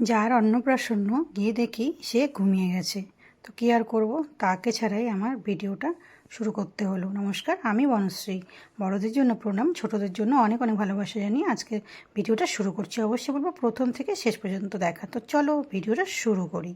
যার অন্নপ্রাশন্ন গিয়ে দেখি সে ঘুমিয়ে গেছে। তো কী আর করব? তাকে ছাড়াই আমার ভিডিওটা শুরু করতে হলো। নমস্কার, আমি বনশ্রী। বড়দের জন্য প্রণাম, ছোটদের জন্য অনেক অনেক ভালোবাসা জানিয়ে আজকে ভিডিওটা শুরু করছি। অবশ্যই বলব প্রথম থেকে শেষ পর্যন্ত দেখা। তো চলো ভিডিওটা শুরু করি।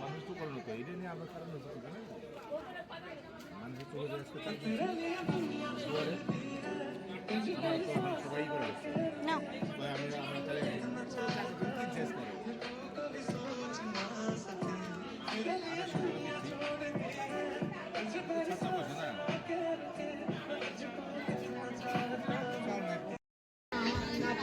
মানুষ তো করলো তো এটা নিয়ে আমরা খারাপ নজর দিবে না মানুষ চলে যায় আজকে চাকরি দুয়ারে আমরা তো এখন সবাই করে গেছে তো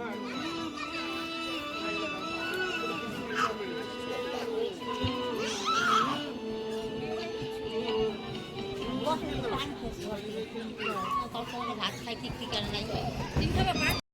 ว่าคบ้านผมเอาโทรมาทักใครติดติดกันอะไรอย่างเงี้ย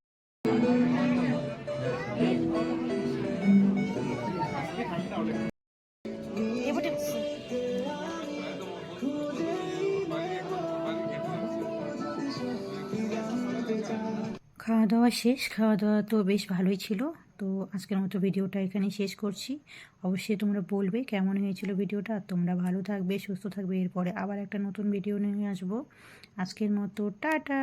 খাওয়া দাওয়া শেষ। খাওয়া দাওয়া তো বেশ ভালোই ছিল। তো আজকের মতো ভিডিওটা এখানে শেষ করছি। অবশ্যই তোমরা বলবে কেমন হয়েছিল ভিডিওটা। তোমরা ভালো থাকবে, সুস্থ থাকবে। এরপরে আবার একটা নতুন ভিডিও নিয়ে আসব। আজকের মতো, টাটা!